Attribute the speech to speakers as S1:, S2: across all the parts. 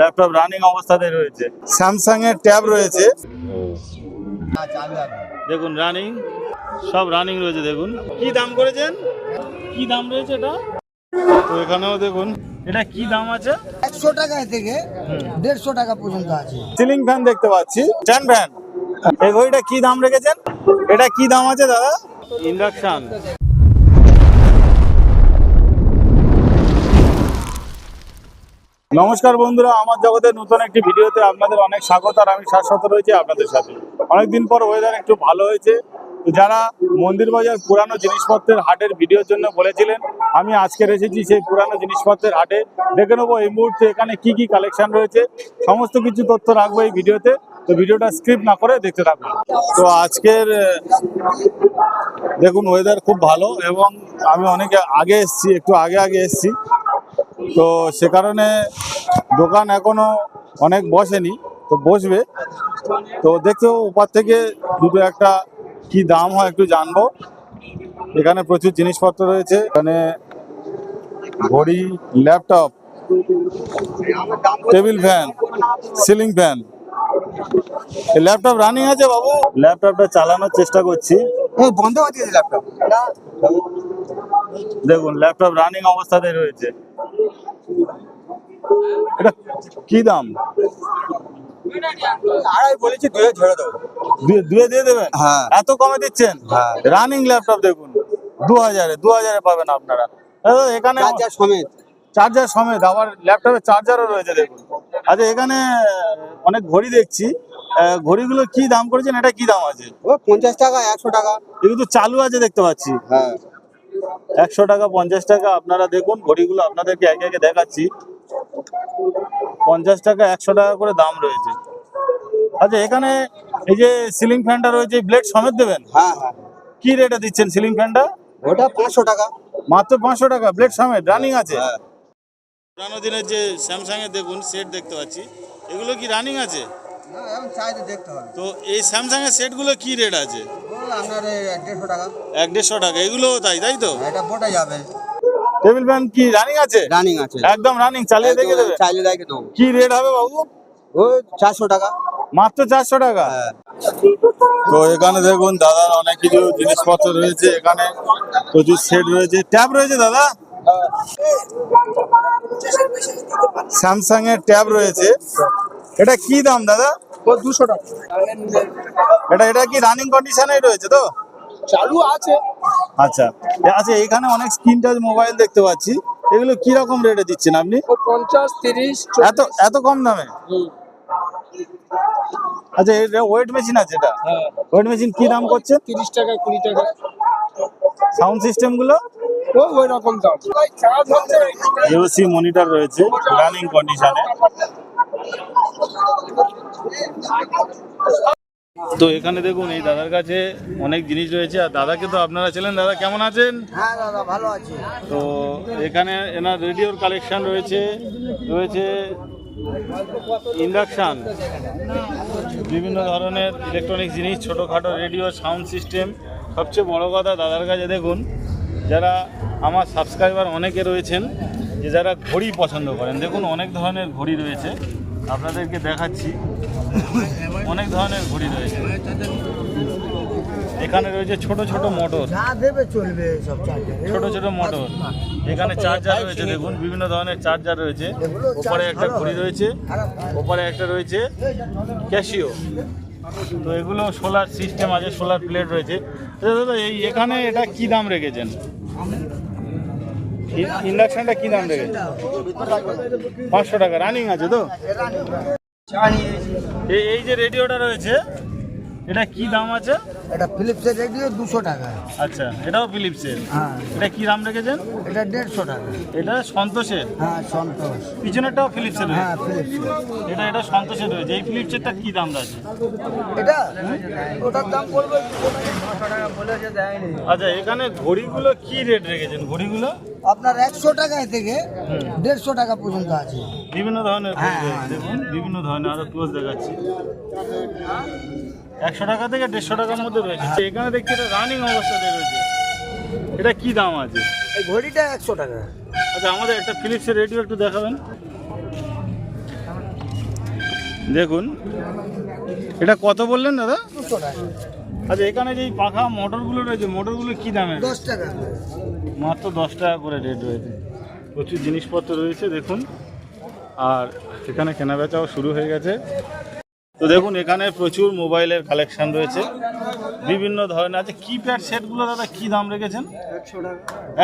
S1: Laptop running অবস্থাতে রয়েছে। Samsung এর ট্যাব রয়েছে। দেখুন রানিং সব রানিং রয়েছে দেখুন। কি দাম করেছেন? কি দাম রয়েছে এটা? তো এখানেও দেখুন এটা কি দাম আছে?
S2: একশো টাকা থেকে দেড়শো টাকা পর্যন্ত আছে।
S1: সিলিং ফ্যান দেখতে পাচ্ছি। স্ট্যান্ড ফ্যান এই ঘড়িটা কি দাম রেখেছেন? এটা কি দাম আছে দাদা? ইন্ডাকশন নমস্কার বন্ধুরা, আমার জগতের নতুন একটি ভিডিওতে আপনাদের অনেক স্বাগত আর আমি শাশ্বত রয়েছি আপনাদের সাথে। অনেকদিন পর ওয়েদার একটু ভালো হয়েছে। যারা মন্দির বাজার পুরানো জিনিসপত্রের হাটের ভিডিওর জন্য বলেছিলেন, আমি আজকে এসেছি সেই পুরানো জিনিসপত্রের হাটে। দেখে নেব এই মুহূর্তে এখানে কি কি কালেকশন রয়েছে। সমস্ত কিছু তথ্য রাখব এই ভিডিওতে। তো ভিডিওটা স্ক্রিপ্ট না করে দেখতে থাকুন। তো আজকের, দেখুন ওয়েদার খুব ভালো এবং আমি অনেক আগে এসেছি, একটু আগে আগে এসেছি। তো সে কারণে দোকান এখনও অনেক বসেনি তো বসবে। তো দেখতে ওপার থেকে দুটো একটা কি দাম হয় একটু জানব। এখানে প্রচুর জিনিসপত্র রয়েছে এখানে ঘড়ি laptop table fan ceiling fan. Laptop running আছে বাবু? ল্যাপটপটা চালানোর চেষ্টা করছি।
S2: বন্ধ করে দিয়েছে ল্যাপটপ?
S1: দেখুন ল্যাপটপ রানিং অবস্থাতে রয়েছে। এটা কি দাম?
S2: আড়াই বলেছি দুয়ে ছেড়ে দেবো।
S1: দুয়ে- দুয়ে দিয়ে দেবেন
S2: হ্যাঁ।
S1: এত কমে দিচ্ছেন?
S2: হ্যাঁ।
S1: রানিং ল্যাপটপ দেখুন দু হাজারে দু হাজারে পাবেন আপনারা। এখানে
S2: চার্জার সমেত।
S1: চার্জার সমেত আবার ল্যাপটপের চার্জারও রয়েছে দেখুন। আচ্ছা এখানে অনেক ঘড়ি দেখছি। ঘড়িগুলো কি দাম করেছেন? এটা কি দাম আছে?
S2: ও পঞ্চাশ টাকা একশো টাকা।
S1: এগুলো তো চালু আছে দেখতে পাচ্ছি।
S2: হ্যাঁ।
S1: একশো টাকা পঞ্চাশ টাকা আপনারা দেখুন ঘড়িগুলো আপনাদেরকে একে একে দেখাচ্ছি। পঞ্চাশ টাকা একশো টাকা করে দাম রয়েছে। আচ্ছা এখানে এই যে সিলিং ফ্যানটা রয়েছে ব্লেড সমেত দেবেন?
S2: হ্যাঁ হ্যাঁ।
S1: কি রেটে দিচ্ছেন সিলিং ফ্যানটা
S2: ওটা পাঁচশো টাকা।
S1: মাত্র পাঁচশো টাকা ব্লেড সমেত রানিং আছে?
S2: হ্যাঁ।
S1: পুরানো দিনের যে স্যামসাং এর দেখুন সেট দেখতে পাচ্ছি। এগুলো কি রানিং আছে? তো এই স্যামসাং এর সেটগুলো কি রেট আছে?
S2: আপনার এই দেড়শো টাকা।
S1: এক দেড়শো টাকা এগুলো তাই তাই তো?
S2: এটা যাবে।
S1: টেবিল ফ্যান কি রানিং আছে?
S2: রানিং আছে।
S1: একদম রানিং চালিয়ে দেখে দেবে?
S2: চাইলে দেখে দেবো।
S1: কি রেট হবে বাবু?
S2: ও চারশো টাকা।
S1: মাত্র চারশো টাকা?
S2: হ্যাঁ।
S1: তো এখানে দেখুন দাদার অনেক কিছু জিনিসপত্র রয়েছে এখানে। প্রচুর সেট রয়েছে। ট্যাব রয়েছে দাদা? স্যামসাং এর ট্যাব রয়েছে। এটা কি দাম দাদা?
S2: ও দুশো টাকা।
S1: এটা এটা কি রানিং কন্ডিশনে রয়েছে তো?
S2: চালু আছে।
S1: আচ্ছা আচ্ছা এখানে অনেক স্ক্রিন টাচ মোবাইল দেখতে পাচ্ছি। এগুলো কি রকম রেটে দিচ্ছেন আপনি?
S2: ও পঞ্চাশ তিরিশ
S1: এত এত কম দামে? আচ্ছা এটা ওয়েট মেশিন আছে এটা?
S2: হ্যাঁ।
S1: ওয়েট মেশিন কি দাম করছে
S2: তিরিশ টাকা কুড়ি টাকা।
S1: সাউন্ড সিস্টেমগুলো?
S2: ও ওই রকম দাম।
S1: ইউসি মনিটর রয়েছে রানিং কন্ডিশনে তো এখানে দেখুন এই দাদার কাছে অনেক জিনিস রয়েছে। আর দাদাকে তো আপনারা ছিলেন দাদা কেমন আছেন?
S2: হ্যাঁ দাদা ভালো আছে।
S1: তো এখানে এনার রেডিওর কালেকশন রয়েছে। রয়েছে ইন্ডাকশান। বিভিন্ন ধরনের ইলেকট্রনিক জিনিস ছোটোখাটো রেডিও সাউন্ড সিস্টেম সবচেয়ে বড় কথা দাদার কাছে দেখুন যারা আমার সাবস্ক্রাইবার অনেকে রয়েছেন যে যারা ঘড়ি পছন্দ করেন। দেখুন অনেক ধরনের ঘড়ি রয়েছে। আপনাদেরকে দেখাচ্ছি। অনেক ধরনের ঘড়ি রয়েছে। এখানে রয়েছে ছোট ছোট মোটর। ছোট ছোট মোটর। এখানে চার্জার রয়েছে দেখুন বিভিন্ন ধরনের চার্জার রয়েছে। ওপরে একটা ঘড়ি রয়েছে ওপরে একটা রয়েছে ক্যাশিও তো এগুলো সোলার সিস্টেম আছে সোলার প্লেট রয়েছে। আচ্ছা দাদা এই এখানে এটা কি দাম রেখেছেন? ইন্ডাকশনটা কি দাম দেবে পাঁচশো টাকা রানিং আছে তো? এই যে রেডিওটা রয়েছে এটা কি দাম আছে?
S2: এটা ফিলিপসের রেডিও দুশো টাকা।
S1: আচ্ছা এটাও ফিলিপসের
S2: হ্যাঁ।
S1: এটা কি দাম রেখেছেন?
S2: এটা দেড়শো টাকা।
S1: এটা সন্তোষের?
S2: হ্যাঁ সন্তোষ।
S1: পিছনেরটাও ফিলিপসের
S2: হ্যাঁ ফিলিপসের
S1: এটা এটা সন্তোষের রয়েছে। এই ফিলিপসেরটা কি দাম আছে?
S2: এটা? ওটার দাম টাকা দেয়নি।
S1: আচ্ছা এখানে ঘড়িগুলো কি রেট রেখেছেন? ঘড়িগুলো?
S2: আপনার একশো টাকায় থেকে দেড়শো টাকা পর্যন্ত আছে।
S1: বিভিন্ন ধরনের
S2: হ্যাঁ,
S1: দেখুন বিভিন্ন ধরনের আরও ক্লোজ দেখাচ্ছি। একশো টাকা থেকে দেড়শো টাকার মধ্যে রয়েছে। এখানে দেখছি এটা রানিং অবস্থাতে রয়েছে এটা কি দাম আছে?
S2: এই ঘড়িটা একশো টাকা।
S1: আচ্ছা আমাদের একটা ফিলিপসের রেডিও একটু দেখাবেন। দেখুন। এটা কত বললেন দাদা? আচ্ছা এখানে যে পাখা মোটরগুলো রয়েছে মোটরগুলো কি দামে
S2: দশ টাকা।
S1: মাত্র দশ টাকা করে রেট রয়েছে। প্রচুর জিনিসপত্র রয়েছে দেখুন। আর এখানে কেনাবেচাও শুরু হয়ে গেছে। তো দেখুন এখানে প্রচুর মোবাইলের কালেকশন রয়েছে। বিভিন্ন ধরনের আছে। কিপ্যাড সেটগুলো দাদা কি দাম রেখেছেন?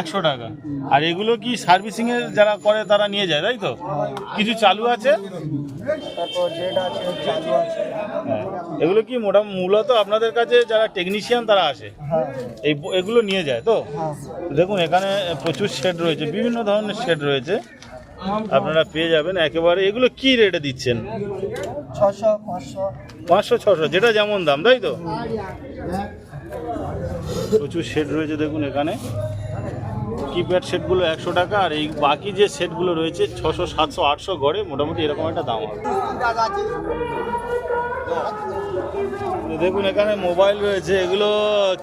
S2: একশো টাকা।
S1: আর এগুলো কি সার্ভিসিংয়ের যারা করে তারা নিয়ে যায় তাই তো? কিছু চালু আছে? হ্যাঁ। এগুলো কি মোটা মূলত আপনাদের কাছে যারা টেকনিশিয়ান তারা আসে? এই এগুলো নিয়ে যায় তো?
S2: হ্যাঁ।
S1: দেখুন এখানে প্রচুর শেড রয়েছে। বিভিন্ন ধরনের শেড রয়েছে। আপনারা পেয়ে যাবেন একেবারে। এগুলো কি রেটে দিচ্ছেন?
S2: ছশো পাঁচশো।
S1: ছশো যেটা যেমন দাম তাই তো? প্রচুর শেড রয়েছে দেখুন এখানে। কিপ্যাড সেটগুলো একশো টাকা আর এই বাকি যে সেটগুলো রয়েছে ছশো সাতশো আটশো গড়ে মোটামুটি এরকম একটা দাম হবে। দেখুন এখানে মোবাইল রয়েছে এগুলো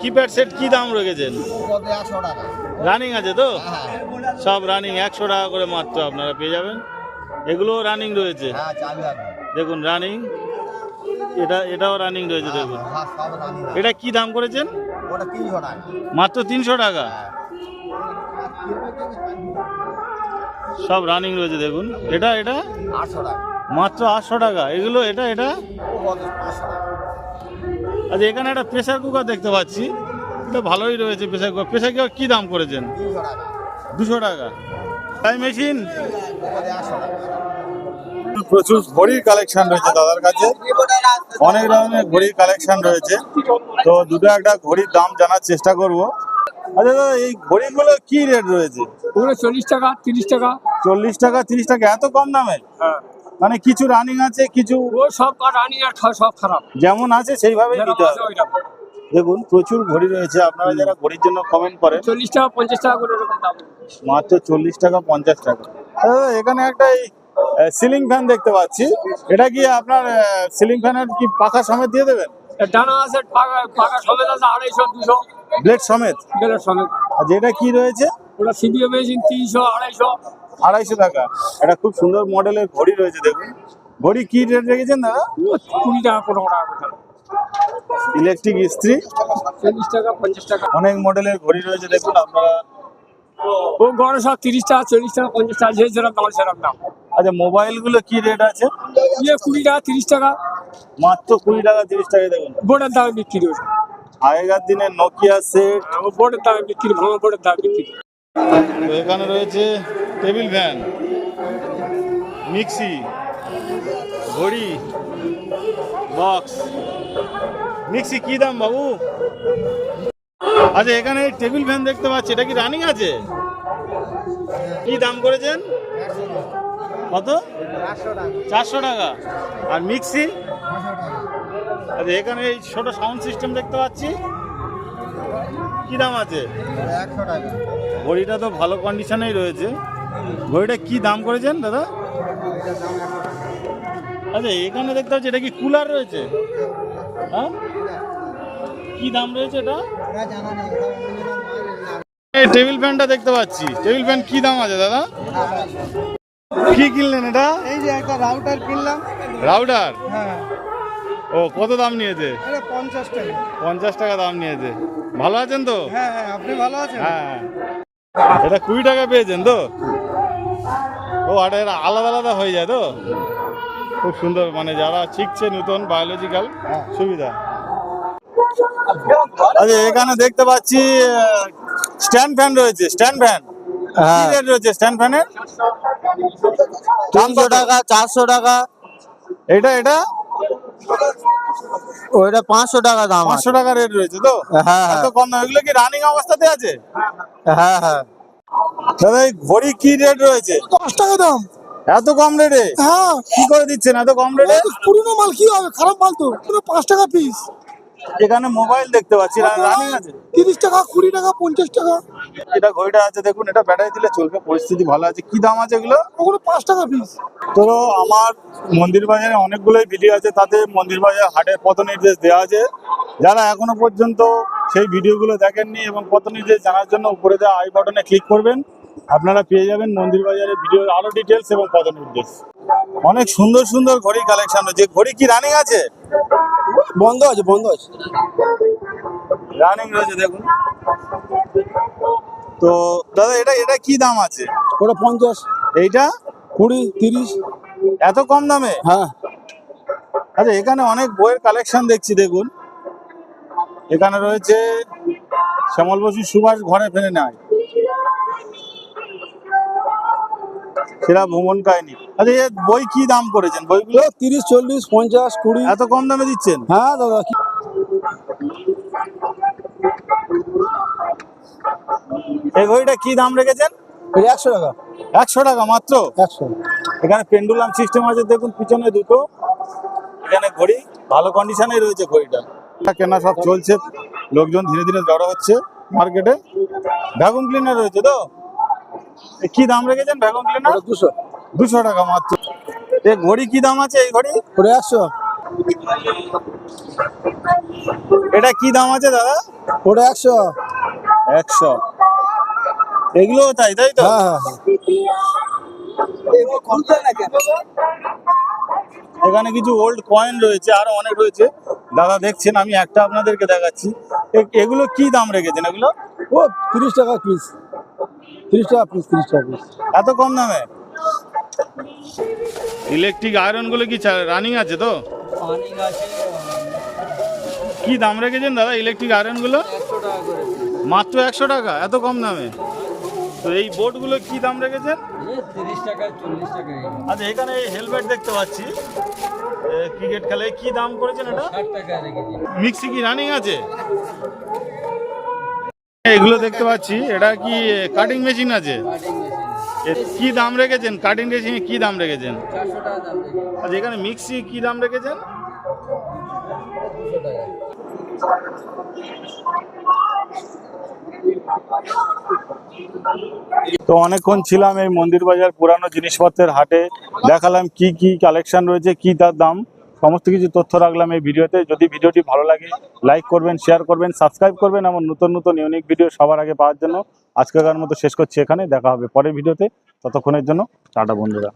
S1: কিপ্যাড সেট কি দাম রেখেছেন?
S2: টাকা।
S1: রানিং আছে তো?
S2: হ্যাঁ
S1: সব রানিং একশো টাকা করে মাত্র আপনারা পেয়ে যাবেন। এগুলো রানিং রয়েছে।
S2: হ্যাঁ
S1: দেখুন রানিং এটা এটাও রানিং রয়েছে দেখুন।
S2: হ্যাঁ সব রানি
S1: এটা কি দাম করেছেন? মাত্র তিনশো টাকা? সব রানিং রয়েছে দেখুন। এটা এটা? মাত্র আটশো টাকা। এগুলো এটা এটা? আচ্ছা এখানে একটা প্রেসার কুকার দেখতে পাচ্ছি। এটা ভালোই রয়েছে কুকার প্রেসার কী দাম করেছেন? দুশো টাকা। তাই মেশিন? প্রচুর ঘড়ির কালেকশন রয়েছে দাদার কাছে। অনেক ধরনের ঘড়ির কালেকশন রয়েছে। তো দুটো একটা ঘড়ির দাম জানার চেষ্টা করব। আচ্ছা দাদা এই ঘড়িগুলো কি রেট রয়েছে?
S3: ওগুলো চল্লিশ টাকা তিরিশ টাকা।
S1: চল্লিশ টাকা তিরিশ টাকা এত কম দামে মানে কিছু রানিং আছে কিছু
S3: ও সব রানি আর সব খারাপ।
S1: যেমন আছে সেইভাবেই
S3: যেরকম
S1: নিতে হবে। দেখুন প্রচুর ঘড়ি রয়েছে। আপনারা যারা ঘড়ির জন্য কমেন্ট করেন
S3: চল্লিশ টাকা পঞ্চাশ টাকা করে এরকম দাম।
S1: মাত্র চল্লিশ টাকা পঞ্চাশ টাকা। এখানে একটা সিলিং ফ্যান দেখতে পাচ্ছি। এটা কি আপনার সিলিং ফ্যানের কি পাখা সমেত দিয়ে দেবেন?
S3: ডানা আছে পাকা সমেত আছে আড়াইশো দুশো।
S1: ব্লেড সমেত?
S3: সমেত।
S1: আর যেটা কি রয়েছে?
S3: ওটা মেশিন তিনশো আড়াইশো।
S1: আড়াইশো টাকা। এটা খুব সুন্দর মডেলের ঘড়ি রয়েছে দেখুন। ঘড়ি কি রেট রেখেছেন দাদা?
S3: কুড়ি টাকা পনেরো টাকা।
S1: ইলেকট্রিক ইস্ত্রি।
S3: চল্লিশ টাকা পঞ্চাশ টাকা।
S1: অনেক মডেলের ঘড়ি রয়েছে দেখুন আপনারা।
S3: ও গড়ে সব তিরিশ টাকা চল্লিশ টাকা পঞ্চাশ টাকা যে যেরকম দাম সেরকম দাম।
S1: আচ্ছা মোবাইলগুলো কি রেট আছে?
S3: ইয়ে কুড়ি টাকা তিরিশ টাকা।
S1: মাত্র কুড়ি টাকা তিরিশ টাকা দেখুন।
S3: বোর্ডের দামে বিক্রি হচ্ছে
S1: আগেকার দিনে নোকিয়া সেট
S3: বোর্ডের দামে বিক্রি ভাঙা বোর্ডের দামে বিক্রি।
S1: এখানে রয়েছে টেবিল ফ্যান মিক্সি ঘড়ি বক্স। মিক্সি কি দাম বাবু? আচ্ছা এখানে টেবিল ফ্যান দেখতে পাচ্ছি, এটা কি রানিং আছে? কি দাম করেছেন? কত? চারশো টাকা। আর মিক্সি? আচ্ছা এখানে এই ছোট সাউন্ড সিস্টেম দেখতে পাচ্ছি। কি দাম আছে? ঘড়িটা তো ভালো কন্ডিশনেই রয়েছে। ঘড়িটা কি দাম করেছেন, দাদা? আচ্ছা এখানে দেখতে পাচ্ছি, এটা কি কুলার রয়েছে? হ্যাঁ? কি দাম রয়েছে এটা? এই টেবিল ফ্যানটা দেখতে পাচ্ছি। টেবিল ফ্যান কি দাম আছে দাদা? কি কিনলেন এটা?
S2: এই যে একটা রাউটার কিনলাম।
S1: রাউডার
S2: হ্যাঁ।
S1: ও কত দাম নিয়েছে?
S2: এটা পঞ্চাশ টাকা।
S1: পঞ্চাশ টাকা দাম নিয়েছে। ভালো আছেন তো?
S2: হ্যাঁ হ্যাঁ আপনি ভালো আছেন?
S1: হ্যাঁ এটা কুড়ি টাকা পেয়েছেন তো? ও এটা আলাদা আলাদা হয়ে যায় তো? খুব সুন্দর মানে যারা শিখছে নতুন বায়োলজিক্যাল সুবিধা। আচ্ছা এখানে দেখতে পাচ্ছি স্ট্যান্ড ফ্যান রয়েছে স্ট্যান্ড ফ্যান রেট রয়েছে স্ট্যান্ড ফ্যানের
S2: তিনশো টাকা চারশো টাকা।
S1: এটা এটা?
S2: ওইটা পাঁচশো টাকা দাম
S1: পাঁচশো টাকা রেট রয়েছে তো?
S2: হ্যাঁ
S1: এত কম দাম এগুলো কি রানিং অবস্থাতে আছে?
S2: হ্যাঁ হ্যাঁ।
S1: দাদা এই ঘড়ি কি রেট রয়েছে?
S2: দশ টাকা দাম।
S1: এত কম রেটে
S2: হ্যাঁ।
S1: কি করে দিচ্ছেন এত কম রেটে
S2: পুরনো মাল কি হবে? খারাপ মাল তো। পুরো পাঁচ টাকা পিস
S1: এখানে মোবাইল দেখতে পাচ্ছি রানিং আছে।
S2: তিরিশ টাকা কুড়ি টাকা পঞ্চাশ টাকা।
S1: এটা ঘড়িটা আছে দেখুন এটা ব্যাটারি দিলে চলবে পরিস্থিতি ভালো আছে। কি দাম আছে এগুলো?
S2: ওগুলো পাঁচ টাকা পিস
S1: তো আমার মন্দির বাজারে অনেকগুলোই ভিডিও আছে তাতে মন্দির বাজার হাটের পথ নির্দেশ দেওয়া আছে। যারা এখনও পর্যন্ত সেই ভিডিওগুলো দেখেননি এবং পথ নির্দেশ জানার জন্য উপরে দেওয়া আই বাটনে ক্লিক করবেন। আপনারা পেয়ে যাবেন মন্দির বাজারের ভিডিও আরও ডিটেলস এবং পদ নির্দেশ অনেক সুন্দর সুন্দর ঘড়ি কালেকশন হচ্ছে ঘড়ি কি রানিং আছে?
S2: বন্ধ আছে বন্ধ আছে।
S1: রানিং রয়েছে দেখুন। তো দাদা এটা এটা কি দাম আছে?
S2: ওটা পঞ্চাশ।
S1: এইটা?
S2: কুড়ি তিরিশ।
S1: এত কম দামে?
S2: হ্যাঁ।
S1: আচ্ছা এখানে অনেক বইয়ের কালেকশন দেখছি দেখুন। এখানে রয়েছে শ্যামল বসু সুভাষ ঘরে ফেলে নেয়। সেরা ভ্রমণ কাহিনী। আচ্ছা এর বই কি দাম করেছেন? বইগুলো?
S2: তিরিশ চল্লিশ পঞ্চাশ কুড়ি।
S1: এত কম দামে দিচ্ছেন?
S2: হ্যাঁ দাদা
S1: এই ঘড়িটা কি দাম রেখেছেন?
S2: একশো টাকা।
S1: একশো টাকা মাত্র?
S2: একশো।
S1: এখানে পেন্ডুলাম সিস্টেম আছে দেখুন পিছনে দুটো। এখানে ঘড়ি ভালো কন্ডিশনে রয়েছে ঘড়িটা। কেনা সব চলছে। লোকজন ধীরে ধীরে জড়ো হচ্ছে মার্কেটে ভ্যাকুম ক্লিনার রয়েছে তো? এ কি দাম রেখেছেন ভ্যাকুম ক্লিনার
S2: দুশো।
S1: দুশো টাকা মাত্র। এ ঘড়ি কি দাম আছে এই ঘড়ি?
S2: ওটা একশো।
S1: এটা কি দাম আছে দাদা?
S2: ওটা একশো।
S1: একশো। এগুলো তাই তাই তো?
S2: হ্যাঁ হ্যাঁ
S1: এখানে কিছু ওল্ড কয়েন রয়েছে আরও অনেক রয়েছে। দাদা দেখছেন আমি একটা আপনাদেরকে দেখাচ্ছি। এগুলো কি দাম রেখেছেন এগুলো?
S2: ও তিরিশ টাকা পিস তিরিশ টাকা পিস তিরিশ টাকা পিস
S1: এত কম দামে? ইলেকট্রিক আয়রনগুলো কি রানিং আছে তো? কি দাম রেখেছেন দাদা ইলেকট্রিক আয়রনগুলো? মাত্র একশো টাকা এত কম দামে? তো এই বোর্ডগুলো কি দাম রেখেছেন?
S4: তিরিশ টাকা চল্লিশ টাকা
S1: আচ্ছা এখানে এই হেলমেট দেখতে পাচ্ছি। ক্রিকেট খেলায় কি দাম করেছেন এটা?
S4: ষাট টাকা রেখেছি।
S1: মিক্সি কি রানিং আছে? এগুলো দেখতে পাচ্ছি। এটা কি কাটিং মেশিন আছে? কি দাম রেখেছেন? কাটিং মেশিনে কি দাম রেখেছেন? আচ্ছা এখানে মিক্সি কি দাম রেখেছেন? তো অনেকক্ষণ ছিলাম এই মন্দির বাজার পুরানো জিনিসপত্রের হাটে। দেখালাম কি কি কালেকশন রয়েছে, কি তার দাম। সমস্ত কিছু তথ্য রাখলাম এই ভিডিওতে। যদি ভিডিওটি ভালো লাগে লাইক করবেন শেয়ার করবেন সাবস্ক্রাইব করবেন এমন নতুন নতুন ইউনিক ভিডিও সবার আগে পাওয়ার জন্য। আজকেকার মতো শেষ করছি এখানে, দেখা হবে পরের ভিডিওতে। ততক্ষণের জন্য, টাটা বন্ধুরা।